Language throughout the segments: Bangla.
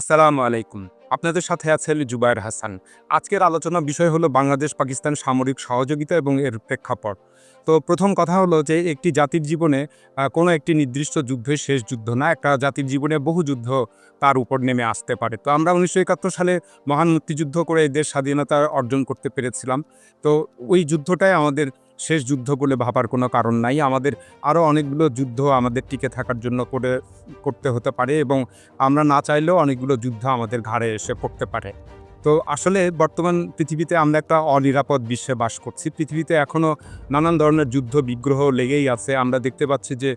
আসসালামু আলাইকুম। আপনাদের সাথে আছেন জুবায়ের হাসান। আজকের আলোচনা বিষয় হলো বাংলাদেশ পাকিস্তান সামরিক সহযোগিতা এবং এর প্রেক্ষাপট। তো প্রথম কথা হলো যে, একটি জাতির জীবনে কোনো একটি নির্দিষ্ট যুদ্ধের শেষ যুদ্ধ না, একটা জাতির জীবনে বহু যুদ্ধ তার উপর নেমে আসতে পারে। তো আমরা উনিশশো একাত্তর সালে মহান মুক্তিযুদ্ধ করে দেশ স্বাধীনতা অর্জন করতে পেরেছিলাম। তো ওই যুদ্ধটাই আমাদের শেষ যুদ্ধ বলে ভাবার কোনো কারণ নাই। আমাদের আরও অনেকগুলো যুদ্ধ আমাদের টিকে থাকার জন্য করে, করতে হতে পারে এবং আমরা না চাইলেও অনেকগুলো যুদ্ধ আমাদের ঘাড়ে এসে পড়তে পারে। তো আসলে বর্তমান পৃথিবীতে আমরা একটা অনিরাপদ বিশ্বে বাস করছি। পৃথিবীতে এখনও নানান ধরনের যুদ্ধ বিগ্রহ লেগেই আছে। আমরা দেখতে পাচ্ছি যে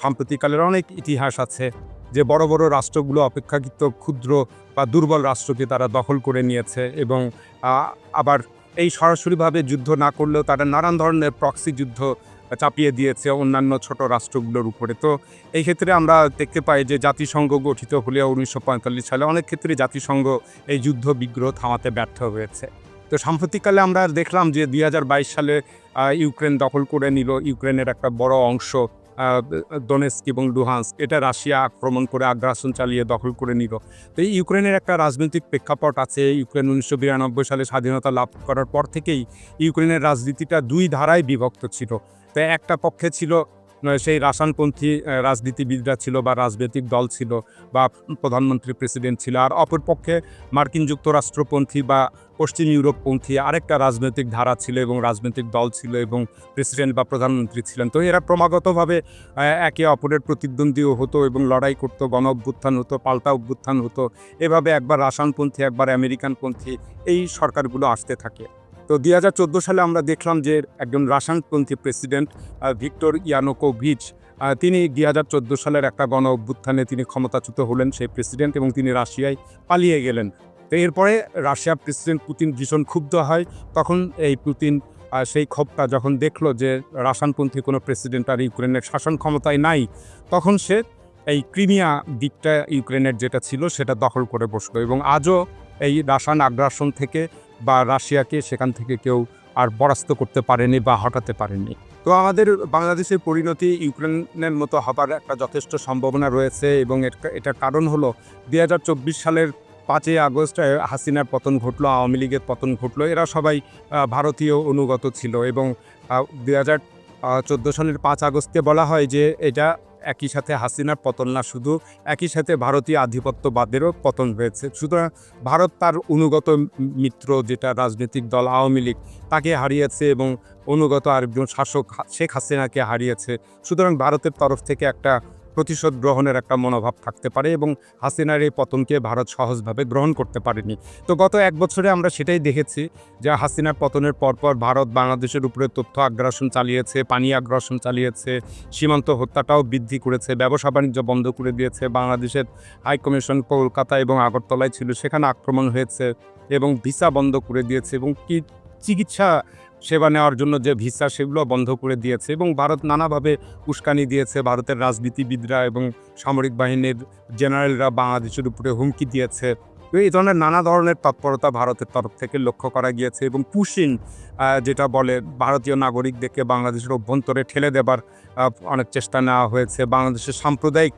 সাম্প্রতিককালের অনেক ইতিহাস আছে যে বড় বড় রাষ্ট্রগুলো অপেক্ষাকৃত ক্ষুদ্র বা দুর্বল রাষ্ট্রকে তারা দখল করে নিয়েছে এবং আবার এই সরাসরিভাবে যুদ্ধ না করলেও তারা নানান ধরনের প্রক্সি যুদ্ধ চাপিয়ে দিয়েছে অন্যান্য ছোট রাষ্ট্রগুলোর উপরে। তো এই ক্ষেত্রে আমরা দেখতে পাই যে জাতিসংঘ গঠিত হলেও উনিশশো পঁয়তাল্লিশ সালে অনেক ক্ষেত্রে জাতিসংঘ এই যুদ্ধ বিগ্রহ থামাতে ব্যর্থ হয়েছে। তো সাম্প্রতিককালে আমরা দেখলাম যে দুই হাজার বাইশ সালে ইউক্রেন দখল করে নিল। ইউক্রেনের একটা বড় অংশ ডোনেস্ক এবং লুহান্স্ক, এটা রাশিয়া আক্রমণ করে আগ্রাসন চালিয়ে দখল করে নিল। তো ইউক্রেনের একটা রাজনৈতিক প্রেক্ষাপট আছে, ইউক্রেন উনিশশো বিরানব্বই সালে স্বাধীনতা লাভ করার পর থেকেই ইউক্রেনের রাজনীতিটা দুই ধারায় বিভক্ত ছিল। তো একটা পক্ষে ছিল সেই রাসানপন্থী রাজনীতিবিদরা ছিল বা রাজনৈতিক দল ছিল বা প্রধানমন্ত্রী, প্রেসিডেন্ট ছিল। আর অপরপক্ষে মার্কিন যুক্তরাষ্ট্রপন্থী বা পশ্চিম ইউরোপপন্থী আরেকটা রাজনৈতিক ধারা ছিল এবং রাজনৈতিক দল ছিল এবং প্রেসিডেন্ট বা প্রধানমন্ত্রী ছিলেন। তো এরা ক্রমাগতভাবে একে অপরের প্রতিদ্বন্দ্বীও হতো এবং লড়াই করতো গণ অভ্যুত্থান হতো, পাল্টা অভ্যুত্থান হতো। এভাবে একবার রাসানপন্থী একবার আমেরিকানপন্থী এই সরকারগুলো আসতে থাকে। তো দুই হাজার চোদ্দ সালে আমরা দেখলাম যে একজন রাসানপন্থী প্রেসিডেন্ট ভিক্টর ইয়ানোকোভিচ তিনি দুই হাজার চোদ্দ সালের একটা গণ অভ্যুত্থানে তিনি ক্ষমতাচ্যুত হলেন সেই প্রেসিডেন্ট এবং তিনি রাশিয়ায় পালিয়ে গেলেন। তো এরপরে রাশিয়ার প্রেসিডেন্ট পুতিন ভীষণ ক্ষুব্ধ হয়। তখন এই পুতিন সেই ক্ষোভটা যখন দেখল যে রাসানপন্থী কোনো প্রেসিডেন্ট আর ইউক্রেনের শাসন ক্ষমতায় নাই, তখন সে এই ক্রিমিয়া দিকটা ইউক্রেনের যেটা ছিল সেটা দখল করে বসল এবং আজও এই রাসায়ন আগ্রাসন থেকে বা রাশিয়াকে সেখান থেকে কেউ আর পরাস্ত করতে পারেনি বা হটাতে পারেনি। তো আমাদের বাংলাদেশের পরিণতি ইউক্রেনের মতো হবার একটা যথেষ্ট সম্ভাবনা রয়েছে এবং এটার কারণ হলো দুই হাজার চব্বিশ সালের পাঁচই আগস্ট হাসিনার পতন ঘটলো, আওয়ামী লীগের পতন ঘটলো। এরা সবাই ভারতীয় অনুগত ছিল এবং দুই হাজার চোদ্দ সালের পাঁচ আগস্টে বলা হয় যে এটা একই সাথে হাসিনার পতন না, শুধু একই সাথে ভারতীয় আধিপত্যবাদেরও পতন হয়েছে। সুতরাং ভারত তার অনুগত মিত্র যেটা রাজনৈতিক দল আওয়ামী লীগ, তাকে হারিয়েছে এবং অনুগত আরেকজন শাসক শেখ হাসিনাকে হারিয়েছে। সুতরাং ভারতের তরফ থেকে একটা প্রতিশোধ গ্রহণের একটা মনোভাব থাকতে পারে এবং হাসিনার এই পতনকে ভারত সহজভাবে গ্রহণ করতে পারেনি। তো গত এক বছরে আমরা সেটাই দেখেছি যে হাসিনার পতনের পরপর ভারত বাংলাদেশের উপরে তথ্য আগ্রাসন চালিয়েছে, পানি আগ্রাসন চালিয়েছে, সীমান্ত হত্যাটাও বৃদ্ধি করেছে, ব্যবসা বাণিজ্য বন্ধ করে দিয়েছে, বাংলাদেশের হাইকমিশন কলকাতা এবং আগরতলায় ছিল, সেখানে আক্রমণ হয়েছে এবং ভিসা বন্ধ করে দিয়েছে এবং কি চিকিৎসা সেবা নেওয়ার জন্য যে ভিসা, সেগুলো বন্ধ করে দিয়েছে এবং ভারত নানাভাবে উস্কানি দিয়েছে। ভারতের রাজনীতিবিদরা এবং সামরিক বাহিনীর জেনারেলরা বাংলাদেশের উপরে হুমকি দিয়েছে। এই ধরনের নানা ধরনের তৎপরতা ভারতের তরফ থেকে লক্ষ্য করা গিয়েছে এবং পুশিন যেটা বলে ভারতীয় নাগরিকদেরকে বাংলাদেশের অভ্যন্তরে ঠেলে দেবার অনেক চেষ্টা নেওয়া হয়েছে। বাংলাদেশের সাম্প্রদায়িক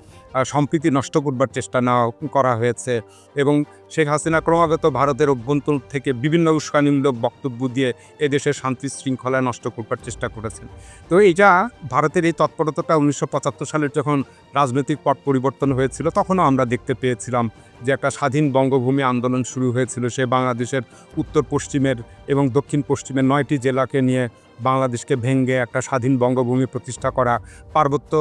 সম্প্রীতি নষ্ট করবার চেষ্টা না করা হয়েছে এবং শেখ হাসিনা ক্রমাগত ভারতের অভ্যন্তর থেকে বিভিন্ন উস্কানিমূলক বক্তব্য দিয়ে এদেশের শান্তি শৃঙ্খলা নষ্ট করবার চেষ্টা করেছেন। তো এটা ভারতের এই তৎপরতাটা উনিশশো পঁচাত্তর সালের যখন রাজনৈতিক পট পরিবর্তন হয়েছিল, তখনও আমরা দেখতে পেয়েছিলাম যে একটা স্বাধীন বঙ্গভূমি আন্দোলন শুরু হয়েছিল, সে বাংলাদেশের উত্তর পশ্চিমের এবং দক্ষিণ পশ্চিমের নয়টি জেলাকে নিয়ে বাংলাদেশকে ভেঙ্গে একটা স্বাধীন বঙ্গভূমি প্রতিষ্ঠা করা, পার্বত্য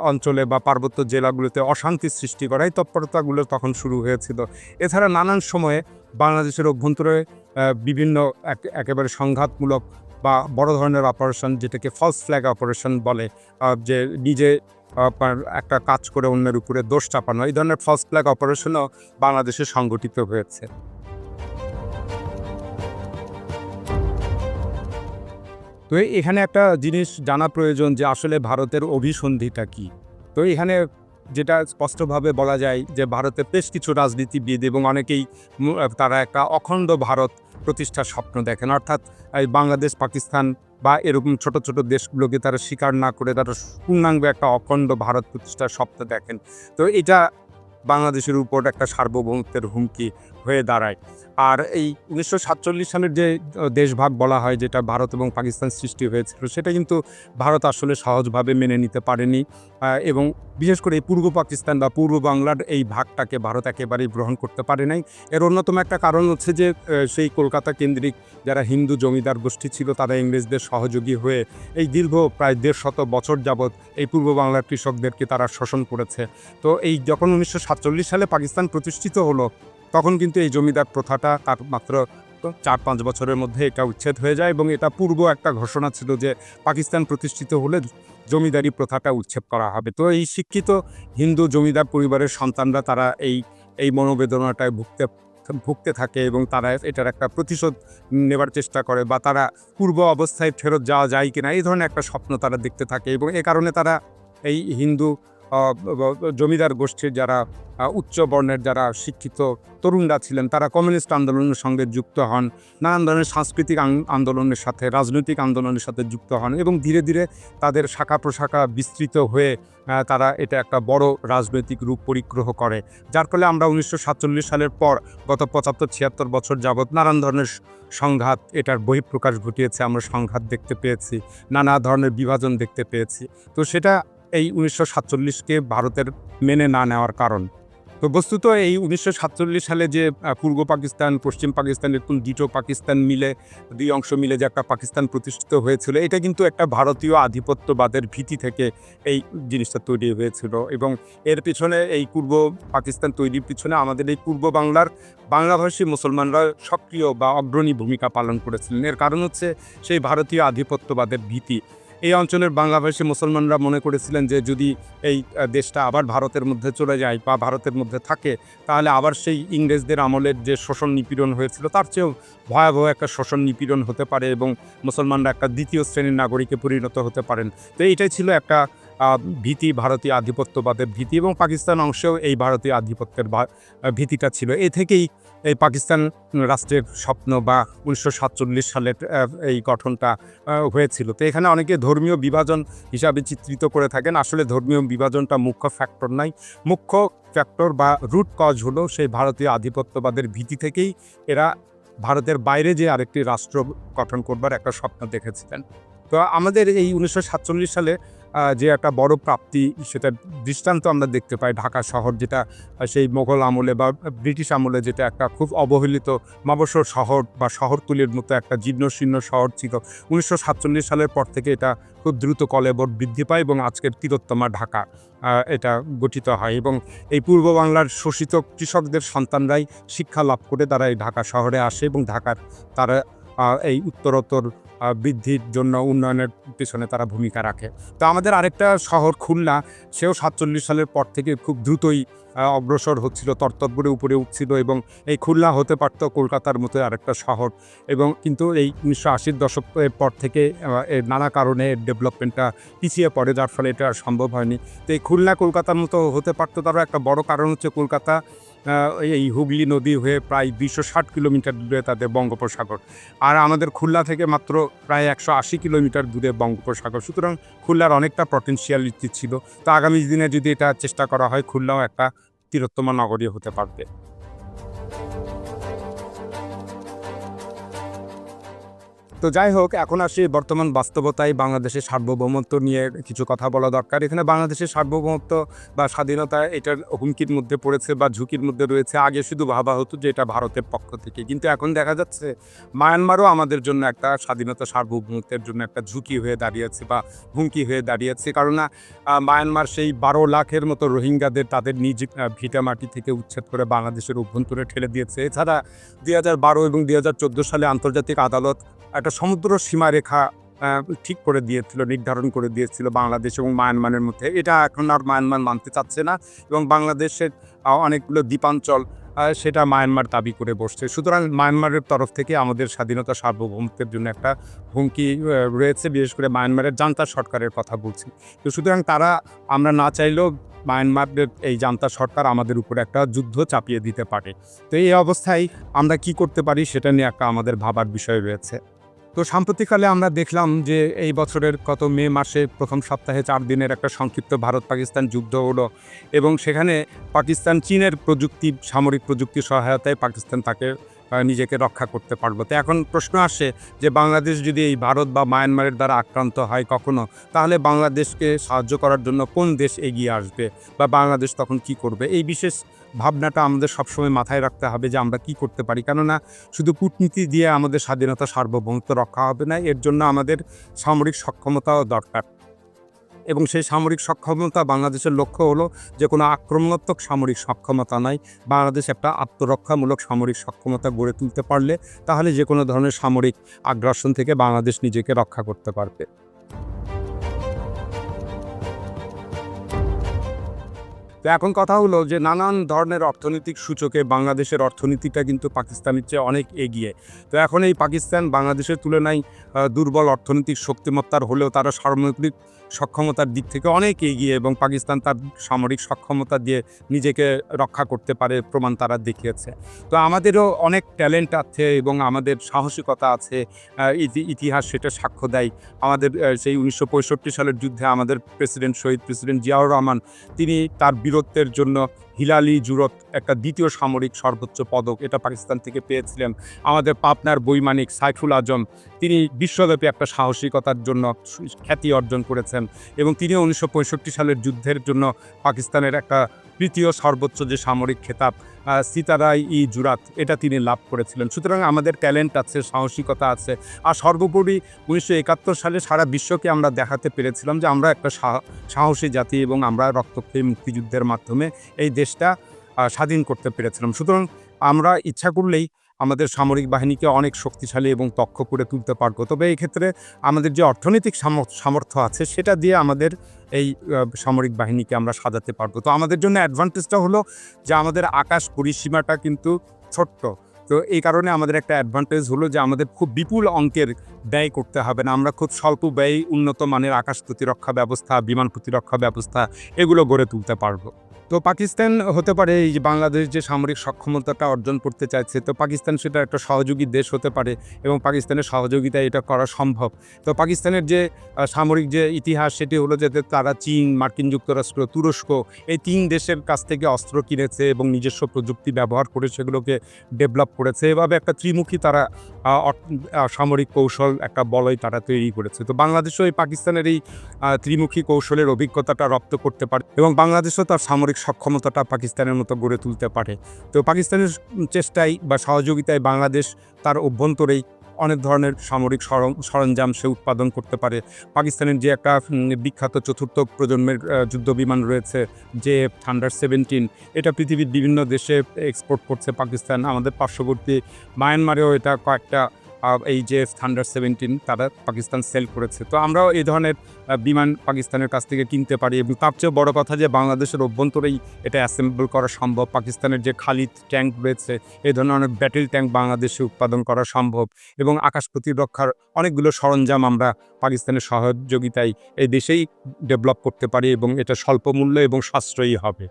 অঞ্চলে বা পার্বত্য জেলাগুলোতে অশান্তি সৃষ্টি করা এই তৎপরতাগুলো তখন শুরু হয়েছিল। এছাড়া নানান সময়ে বাংলাদেশের অভ্যন্তরে বিভিন্ন এক- একেবারে সংঘাতমূলক বা বড় ধরনের অপারেশন যেটাকে ফলস ফ্ল্যাগ অপারেশন বলে যে নিজে একটা কাজ করে অন্যের উপরে দোষ চাপানো, এই ধরনের ফলস ফ্ল্যাগ অপারেশনও বাংলাদেশে সংগঠিত হয়েছে। তো এখানে একটা জিনিস জানা প্রয়োজন যে আসলে ভারতের অভিসন্ধিটা কি। তো এখানে যেটা স্পষ্টভাবে বলা যায় যে ভারতে বেশ কিছু রাজনীতিবিদ এবং অনেকেই তারা একটা অখণ্ড ভারত প্রতিষ্ঠার স্বপ্ন দেখেন। অর্থাৎ, এই বাংলাদেশ, পাকিস্তান বা এরকম ছোট ছোট দেশগুলোকে তারা স্বীকার না করে তারা পূর্ণাঙ্গ একটা অখণ্ড ভারত প্রতিষ্ঠার স্বপ্ন দেখেন। তো এটা বাংলাদেশের উপর একটা সার্বভৌমত্বের হুমকি হয়ে দাঁড়ায়। আর এই উনিশশো সাতচল্লিশ সালের যে দেশভাগ বলা হয়, যেটা ভারত এবং পাকিস্তান সৃষ্টি হয়েছিল, সেটা কিন্তু ভারত আসলে সহজভাবে মেনে নিতে পারেনি। এবং বিশেষ করে এই পূর্ব পাকিস্তান বা পূর্ব বাংলার এই ভাগটাকে ভারত একেবারেই গ্রহণ করতে পারে নাই। এর অন্যতম একটা কারণ হচ্ছে যে সেই কলকাতা কেন্দ্রিক যারা হিন্দু জমিদার গোষ্ঠী ছিল, তারা ইংরেজদের সহযোগী হয়ে এই দীর্ঘ প্রায় দেড় শত বছর যাবৎ এই পূর্ব বাংলার কৃষকদেরকে তারা শোষণ করেছে। তো এই যখন উনিশশো সাতচল্লিশ সালে পাকিস্তান প্রতিষ্ঠিত হলো তখন কিন্তু এই জমিদার প্রথাটা তার মাত্র চার পাঁচ বছরের মধ্যে এটা উচ্ছেদ হয়ে যায় এবং এটা পূর্ব একটা ঘোষণা ছিল যে পাকিস্তান প্রতিষ্ঠিত হলে জমিদারি প্রথাটা উচ্ছেদ করা হবে। তো এই শিক্ষিত হিন্দু জমিদার পরিবারের সন্তানরা তারা এই এই মনোবেদনাটায় ভুগতে ভুগতে থাকে এবং তারা এটার একটা প্রতিশোধ নেবার চেষ্টা করে বা তারা পূর্ব অবস্থায় ফেরত যাওয়া যায় কিনা, এই ধরনের একটা স্বপ্ন তারা দেখতে থাকে এবং এ কারণে তারা এই হিন্দু জমিদার গোষ্ঠীর যারা উচ্চ বর্ণের যারা শিক্ষিত তরুণরা ছিলেন, তারা কমিউনিস্ট আন্দোলনের সঙ্গে যুক্ত হন, নানান ধরনের সাংস্কৃতিক আন্দোলনের সাথে, রাজনৈতিক আন্দোলনের সাথে যুক্ত হন এবং ধীরে ধীরে তাদের শাখা প্রশাখা বিস্তৃত হয়ে তারা এটা একটা বড় রাজনৈতিক রূপ পরিগ্রহ করে। যার ফলে আমরা উনিশশো সাতচল্লিশ সালের পর গত পঁচাত্তর, ছিয়াত্তর বছর যাবৎ নানান ধরনের সংঘাত, এটার বহিঃপ্রকাশ ঘটিয়েছে, আমরা সংঘাত দেখতে পেয়েছি, নানা ধরনের বিভাজন দেখতে পেয়েছি। তো সেটা এই উনিশশো সাতচল্লিশকে ভারতের মেনে না নেওয়ার কারণ। তো বস্তুত এই উনিশশো সাতচল্লিশ সালে যে পূর্ব পাকিস্তান, পশ্চিম পাকিস্তান এরকম দ্বিতীয় পাকিস্তান মিলে, দুই অংশ মিলে যে একটা পাকিস্তান প্রতিষ্ঠিত হয়েছিল, এটা কিন্তু একটা ভারতীয় আধিপত্যবাদের ভীতি থেকে এই জিনিসটা তৈরি হয়েছিল এবং এর পিছনে এই পূর্ব পাকিস্তান তৈরির পিছনে আমাদের এই পূর্ব বাংলার বাংলাভাষী মুসলমানরা সক্রিয় বা অগ্রণী ভূমিকা পালন করেছিলেন। এর কারণ হচ্ছে সেই ভারতীয় আধিপত্যবাদের ভীতি। এই অঞ্চলের বাংলাভাষী মুসলমানরা মনে করেছিলেন যে যদি এই দেশটা আবার ভারতের মধ্যে চলে যায় বা ভারতের মধ্যে থাকে, তাহলে আবার সেই ইংরেজদের আমলের যে শোষণ নিপীড়ন হয়েছিল, তার চেয়েও ভয়াবহ একটা শোষণ নিপীড়ন হতে পারে এবং মুসলমানরা একটা দ্বিতীয় শ্রেণির নাগরিকে পরিণত হতে পারেন। তো এইটাই ছিল একটা ভীতি, ভারতীয় আধিপত্যবাদের ভীতি এবং পাকিস্তান অংশেও এই ভারতীয় আধিপত্যের ভীতিটা ছিল। এ থেকেই এই পাকিস্তান রাষ্ট্রের স্বপ্ন বা উনিশশো সাতচল্লিশ সালের এই গঠনটা হয়েছিল। তো এখানে অনেকে ধর্মীয় বিভাজন হিসাবে চিত্রিত করে থাকেন। আসলে ধর্মীয় বিভাজনটা মুখ্য ফ্যাক্টর নাই। মুখ্য ফ্যাক্টর বা রুট কজ হলো সেই ভারতীয় আধিপত্যবাদের ভীতি থেকেই এরা ভারতের বাইরে যে আরেকটি রাষ্ট্র গঠন করবার একটা স্বপ্ন দেখেছিলেন। তো আমাদের এই উনিশশো সাতচল্লিশ সালে যে একটা বড় প্রাপ্তি সেটা দৃষ্টান্ত আমরা দেখতে পাই ঢাকা শহর, যেটা সেই মোগল আমলে বা ব্রিটিশ আমলে যেটা একটা খুব অবহেলিত মবসর শহর বা শহরতলির মতো একটা জীর্ণশীর্ণ শহর ছিল। উনিশশো সাতচল্লিশ সালের পর থেকে এটা খুব দ্রুত কলেবর বৃদ্ধি পায় এবং আজকের তিরোত্তমা ঢাকা এটা গঠিত হয় এবং এই পূর্ব বাংলার শোষিত কৃষকদের সন্তানরাই শিক্ষা লাভ করে তারা এই ঢাকা শহরে আসে এবং ঢাকার তারা এই উত্তরোত্তর বৃদ্ধির জন্য উন্নয়নের পিছনে তারা ভূমিকা রাখে। তো আমাদের আরেকটা শহর খুলনা, সেও সাতচল্লিশ সালের পর থেকে খুব দ্রুতই অগ্রসর হচ্ছিল তরতর উপরে উঠছিল এবং এই খুলনা হতে পারত কলকাতার মতো আরেকটা শহর। এবং কিন্তু এই উনিশশো আশির দশকের পর থেকে নানা কারণে ডেভেলপমেন্টটা পিছিয়ে পড়ে, যার ফলে এটা সম্ভব হয়নি। তো এই খুলনা কলকাতার মতো হতে পারতো তারও একটা বড় কারণ হচ্ছে কলকাতা এই হুগলি নদী হয়ে প্রায় দুইশো ষাট কিলোমিটার দূরে তাদের বঙ্গোপসাগর। আর আমাদের খুলনা থেকে মাত্র প্রায় একশো আশি কিলোমিটার দূরে বঙ্গোপসাগর। সুতরাং খুলনার অনেকটা পটেনশিয়ালিটি ছিল। তো আগামী দিনে যদি এটা চেষ্টা করা হয়, খুলনাও একটা তীরত্তমা নগরী হতে পারবে। তো যাই হোক, এখন আসি বর্তমান বাস্তবতায় বাংলাদেশের সার্বভৌমত্ব নিয়ে কিছু কথা বলা দরকার। এখানে বাংলাদেশের সার্বভৌমত্ব বা স্বাধীনতা এটার হুমকির মধ্যে পড়েছে বা ঝুঁকির মধ্যে রয়েছে, আগে শুধু ভাবা হতো যে এটা ভারতের পক্ষ থেকে। কিন্তু এখন দেখা যাচ্ছে মায়ানমারও আমাদের জন্য একটা স্বাধীনতা সার্বভৌমত্বের জন্য একটা ঝুঁকি হয়ে দাঁড়িয়েছে বা হুমকি হয়ে দাঁড়িয়েছে। কারণ মায়ানমার সেই বারো লাখের মতো রোহিঙ্গাদের তাদের নিজ ভিটামাটি থেকে উচ্ছেদ করে বাংলাদেশের অভ্যন্তরে ঠেলে দিয়েছে। এছাড়া দুই হাজার বারো এবং দুই হাজার চোদ্দ সালে আন্তর্জাতিক আদালত একটা সমুদ্র সীমারেখা ঠিক করে দিয়েছিল, নির্ধারণ করে দিয়েছিল বাংলাদেশ এবং মায়ানমারের মধ্যে। এটা এখন আর মায়ানমার মানতে চাচ্ছে না এবং বাংলাদেশের অনেকগুলো দ্বীপাঞ্চল সেটা মায়ানমার দাবি করে বসছে। সুতরাং মায়ানমারের তরফ থেকে আমাদের স্বাধীনতা সার্বভৌমত্বের জন্য একটা হুমকি রয়েছে, বিশেষ করে মায়ানমারের জান্তা সরকারের কথা বলছি। তো সুতরাং তারা, আমরা না চাইলেও মায়ানমারের এই জান্তা সরকার আমাদের উপরে একটা যুদ্ধ চাপিয়ে দিতে পারে। তো এই অবস্থায় আমরা কি করতে পারি সেটা নিয়ে একটা আমাদের ভাবার বিষয় রয়েছে। তো সাম্প্রতিককালে আমরা দেখলাম যে এই বছরের কত মে মাসে প্রথম সপ্তাহে চার দিনের একটা সংক্ষিপ্ত ভারত পাকিস্তান যুদ্ধ হলো এবং সেখানে পাকিস্তান চীনের প্রযুক্তি, সামরিক প্রযুক্তির সহায়তায় পাকিস্তান তাকে নিজেকে রক্ষা করতে পারব। তো এখন প্রশ্ন আসে যে, বাংলাদেশ যদি এই ভারত বা মায়ানমারের দ্বারা আক্রান্ত হয় কখনো, তাহলে বাংলাদেশকে সাহায্য করার জন্য কোন দেশ এগিয়ে আসবে বা বাংলাদেশ তখন কি করবে? এই বিশেষ ভাবনাটা আমাদের সবসময় মাথায় রাখতে হবে যে, আমরা কি করতে পারি। কেননা, শুধু কূটনীতি দিয়ে আমাদের স্বাধীনতা সার্বভৌমত্ব রক্ষা হবে না, এর জন্য আমাদের সামরিক সক্ষমতাও দরকার। এবং সেই সামরিক সক্ষমতা বাংলাদেশের লক্ষ্য হলো যে কোনো আক্রমণাত্মক সামরিক সক্ষমতা নাই। বাংলাদেশ একটা আত্মরক্ষামূলক সামরিক সক্ষমতা গড়ে তুলতে পারলে তাহলে যে কোনো ধরনের সামরিক আগ্রাসন থেকে বাংলাদেশ নিজেকে রক্ষা করতে পারবে। তো এখন কথা হলো যে নানান ধরনের অর্থনৈতিক সূচকে বাংলাদেশের অর্থনীতিটা কিন্তু পাকিস্তানের চেয়ে অনেক এগিয়ে। তো এখন এই পাকিস্তান বাংলাদেশের তুলনায় দুর্বল অর্থনৈতিক শক্তিমত্তার হলেও তারা সামগ্রিক সক্ষমতার দিক থেকে অনেক এগিয়ে এবং পাকিস্তান তার সামরিক সক্ষমতা দিয়ে নিজেকে রক্ষা করতে পারে প্রমাণ তারা দেখিয়েছে। তো আমাদেরও অনেক ট্যালেন্ট আছে এবং আমাদের সাহসিকতা আছে ইতিহাস সেটা সাক্ষ্য দেয়। আমাদের সেই উনিশশো পঁয়ষট্টি সালের যুদ্ধে আমাদের প্রেসিডেন্ট শহীদ প্রেসিডেন্ট জিয়াউর রহমান, তিনি তার বীরত্বের জন্য হিলালি জুরত একটা দ্বিতীয় সামরিক সর্বোচ্চ পদক এটা পাকিস্তান থেকে পেয়েছিলেন আমাদের পাবনার বৈমানিক সাইফুল আজম। তিনি বিশ্বব্যাপী একটা সাহসিকতার জন্য খ্যাতি অর্জন করেছেন এবং তিনি উনিশশো পঁয়ষট্টি সালের যুদ্ধের জন্য পাকিস্তানের একটা তৃতীয় সর্বোচ্চ যে সামরিক খেতাব সিতারাই ই জুরাত, এটা তিনি লাভ করেছিলেন। সুতরাং আমাদের ট্যালেন্ট আছে, সাহসিকতা আছে। আর সর্বোপরি উনিশশো একাত্তর সালে সারা বিশ্বকে আমরা দেখাতে পেরেছিলাম যে আমরা একটা সাহসী জাতি এবং আমরা রক্তক্ষয়ী মুক্তিযুদ্ধের মাধ্যমে এই দেশটা স্বাধীন করতে পেরেছিলাম। সুতরাং আমরা ইচ্ছা করলেই আমাদের সামরিক বাহিনীকে অনেক শক্তিশালী এবং দক্ষ করে তুলতে পারব। তবে এই ক্ষেত্রে আমাদের যে অর্থনৈতিক সামর্থ্য আছে, সেটা দিয়ে আমাদের এই সামরিক বাহিনীকে আমরা সাজাতে পারব। তো আমাদের জন্য অ্যাডভান্টেজটা হলো যে আমাদের আকাশ পরিসীমাটা কিন্তু ছোট্ট। তো এই কারণে আমাদের একটা অ্যাডভান্টেজ হলো যে আমাদের খুব বিপুল অঙ্কের ব্যয় করতে হবে না। আমরা খুব স্বল্প ব্যয় উন্নত মানের আকাশ প্রতিরক্ষা ব্যবস্থা, বিমান প্রতিরক্ষা ব্যবস্থা এগুলো গড়ে তুলতে পারব। তো পাকিস্তান হতে পারে এই যে বাংলাদেশ যে সামরিক সক্ষমতাটা অর্জন করতে চাইছে, তো পাকিস্তান সেটা একটা সহযোগী দেশ হতে পারে এবং পাকিস্তানের সহযোগিতায় এটা করা সম্ভব। তো পাকিস্তানের যে সামরিক যে ইতিহাস সেটি হলো যে তারা চীন, মার্কিন যুক্তরাষ্ট্র, তুরস্ক এই তিন দেশের কাছ থেকে অস্ত্র কিনেছে এবং নিজস্ব প্রযুক্তি ব্যবহার করে সেগুলোকে ডেভেলপ করেছে। এভাবে একটা ত্রিমুখী তারা সামরিক কৌশল একটা বলয় তারা তৈরি করেছে। তো বাংলাদেশও এই পাকিস্তানের এই ত্রিমুখী কৌশলের অভিজ্ঞতাটা রপ্ত করতে পারে এবং বাংলাদেশও তার সামরিক সক্ষমতাটা পাকিস্তানের মতো গড়ে তুলতে পারে। তো পাকিস্তানের চেষ্টায় বা সহযোগিতায় বাংলাদেশ তার অভ্যন্তরেই অনেক ধরনের সামরিক সরঞ্জাম সে উৎপাদন করতে পারে। পাকিস্তানের যে একটা বিখ্যাত চতুর্থ প্রজন্মের যুদ্ধ বিমান রয়েছে যে থান্ডার সেভেন্টিন, এটা পৃথিবীর বিভিন্ন দেশে এক্সপোর্ট করছে পাকিস্তান। আমাদের পার্শ্ববর্তী মায়ানমারেও এটা কয়েকটা এই যে থান্ডার সেভেন্টিন তারা পাকিস্তান সেল করেছে। তো আমরাও এই ধরনের বিমান পাকিস্তানের কাছ থেকে কিনতে পারি এবং তার চেয়েও বড় কথা যে বাংলাদেশের অভ্যন্তরেই এটা অ্যাসেম্বল করা সম্ভব। পাকিস্তানের যে খালি ট্যাঙ্ক রয়েছে, এই ধরনের অনেক ব্যাটেল ট্যাঙ্ক বাংলাদেশে উৎপাদন করা সম্ভব এবং আকাশ প্রতিরক্ষার অনেকগুলো সরঞ্জাম আমরা পাকিস্তানের সহযোগিতায় এই দেশেই ডেভেলপ করতে পারি এবং এটা স্বল্প মূল্য এবং সাশ্রয়ী হবে।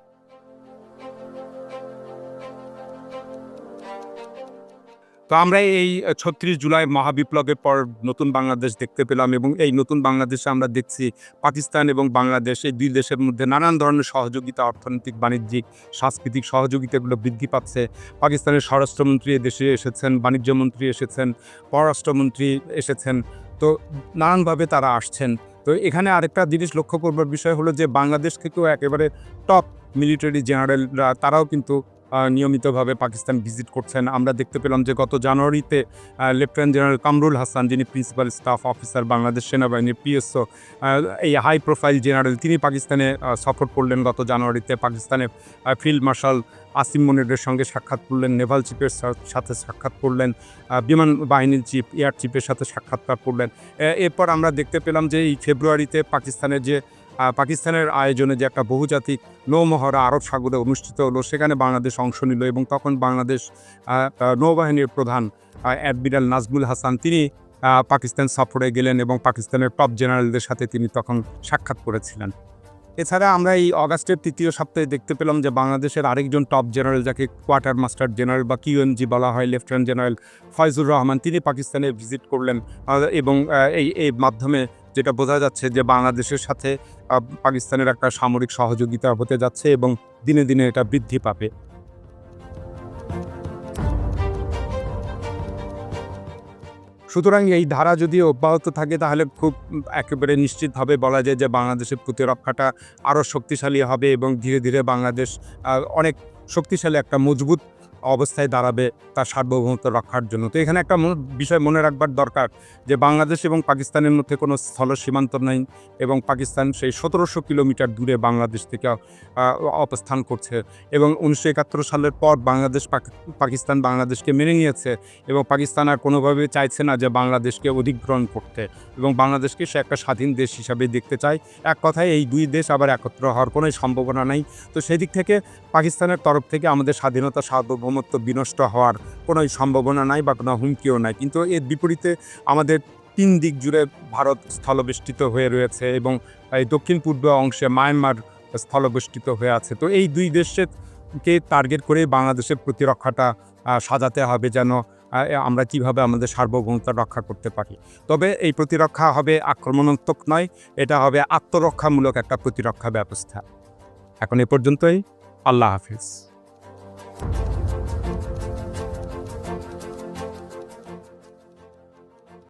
তো আমরা এই ছত্রিশ জুলাই মহাবিপ্লবের পর নতুন বাংলাদেশ দেখতে পেলাম এবং এই নতুন বাংলাদেশে আমরা দেখছি পাকিস্তান এবং বাংলাদেশ, এই দুই দেশের মধ্যে নানান ধরনের সহযোগিতা, অর্থনৈতিক, বাণিজ্যিক, সাংস্কৃতিক সহযোগিতাগুলো বৃদ্ধি পাচ্ছে। পাকিস্তানের স্বরাষ্ট্রমন্ত্রী দেশে এসেছেন, বাণিজ্যমন্ত্রী এসেছেন, পররাষ্ট্রমন্ত্রী এসেছেন, তো নানানভাবে তারা আসছেন। তো এখানে আরেকটা জিনিস লক্ষ্য করবার বিষয় হলো যে বাংলাদেশ থেকেও একেবারে টপ মিলিটারি জেনারেলরা তারাও কিন্তু নিয়মিতভাবে পাকিস্তান ভিজিট করছেন। আমরা দেখতে পেলাম যে গত জানুয়ারিতে লেফটেন্যান্ট জেনারেল কামরুল হাসান, যিনি প্রিন্সিপাল স্টাফ অফিসার বাংলাদেশ সেনাবাহিনীর পিএসও এই হাই প্রোফাইল জেনারেল, তিনি পাকিস্তানে সফর করলেন গত জানুয়ারিতে। পাকিস্তানে ফিল্ড মার্শাল আসিম মনিরের সঙ্গে সাক্ষাৎ করলেন, নেভাল চিফের সাথে সাক্ষাৎ করলেন বিমান বাহিনীর চিফ, এয়ার চিফের সাথে সাক্ষাৎকার করলেন। এরপর আমরা দেখতে পেলাম যে এই ফেব্রুয়ারিতে পাকিস্তানের যে পাকিস্তানের আয়োজনে যে একটা বহুজাতিক নৌমহড়া আরব সাগরে অনুষ্ঠিত হলো, সেখানে বাংলাদেশ অংশ নিল এবং তখন বাংলাদেশ নৌবাহিনীর প্রধান অ্যাডমিরাল নাজমুল হাসান, তিনি পাকিস্তান সফরে গেলেন এবং পাকিস্তানের টপ জেনারেলদের সাথে তিনি তখন সাক্ষাৎ করেছিলেন। এছাড়া আমরা এই অগাস্টের তৃতীয় সপ্তাহে দেখতে পেলাম যে বাংলাদেশের আরেকজন টপ জেনারেল, যাকে কোয়ার্টার মাস্টার জেনারেল বা কিউএনজি বলা হয়, লেফটেন্যান্ট জেনারেল ফয়জুর রহমান, তিনি পাকিস্তানে ভিজিট করলেন এবং এই এই মাধ্যমে যেটা বোঝা যাচ্ছে যে বাংলাদেশের সাথে পাকিস্তানের একটা সামরিক সহযোগিতা হতে যাচ্ছে এবং দিনে দিনে এটা বৃদ্ধি পাবে। সুতরাং এই ধারা যদি অব্যাহত থাকে, তাহলে খুব একেবারে নিশ্চিতভাবে বলা যায় যে বাংলাদেশের প্রতিরক্ষাটা আরও শক্তিশালী হবে এবং ধীরে ধীরে বাংলাদেশ অনেক শক্তিশালী একটা, মজবুত অবস্থায় দাঁড়াবে তার সার্বভৌমত্ব রক্ষার জন্য। তো এখানে একটা বিষয় মনে রাখবার দরকার যে বাংলাদেশ এবং পাকিস্তানের মধ্যে কোনো স্থল সীমান্ত নেই এবং পাকিস্তান সেই সতেরোশো কিলোমিটার দূরে বাংলাদেশ থেকে অবস্থান করছে এবং উনিশশো একাত্তর সালের পর বাংলাদেশ পাক- পাকিস্তান বাংলাদেশকে মেনে নিয়েছে এবং পাকিস্তান আর কোনোভাবে চাইছে না যে বাংলাদেশকে অধিগ্রহণ করতে এবং বাংলাদেশকে সে একটা স্বাধীন দেশ হিসাবে দেখতে চায়। এক কথায় এই দুই দেশ আবার একত্র হওয়ার কোনো সম্ভাবনা নেই। তো সেদিক থেকে পাকিস্তানের তরফ থেকে আমাদের স্বাধীনতা সার্বভৌমত্ব বিনষ্ট হওয়ার কোনো সম্ভাবনা নাই বা কোনো হুমকিও নাই। কিন্তু এর বিপরীতে আমাদের তিন দিক জুড়ে ভারত স্থলবেষ্টিত হয়ে রয়েছে এবং এই দক্ষিণ পূর্ব অংশে মায়ানমার স্থলবেষ্টিত হয়ে আছে। তো এই দুই দেশকে টার্গেট করে বাংলাদেশের প্রতিরক্ষাটা সাজাতে হবে যেন আমরা কীভাবে আমাদের সার্বভৌমতা রক্ষা করতে পারি। তবে এই প্রতিরক্ষা হবে আক্রমণাত্মক নয়, এটা হবে আত্মরক্ষামূলক একটা প্রতিরক্ষা ব্যবস্থা। এখন এ পর্যন্তই, আল্লাহ হাফিজ।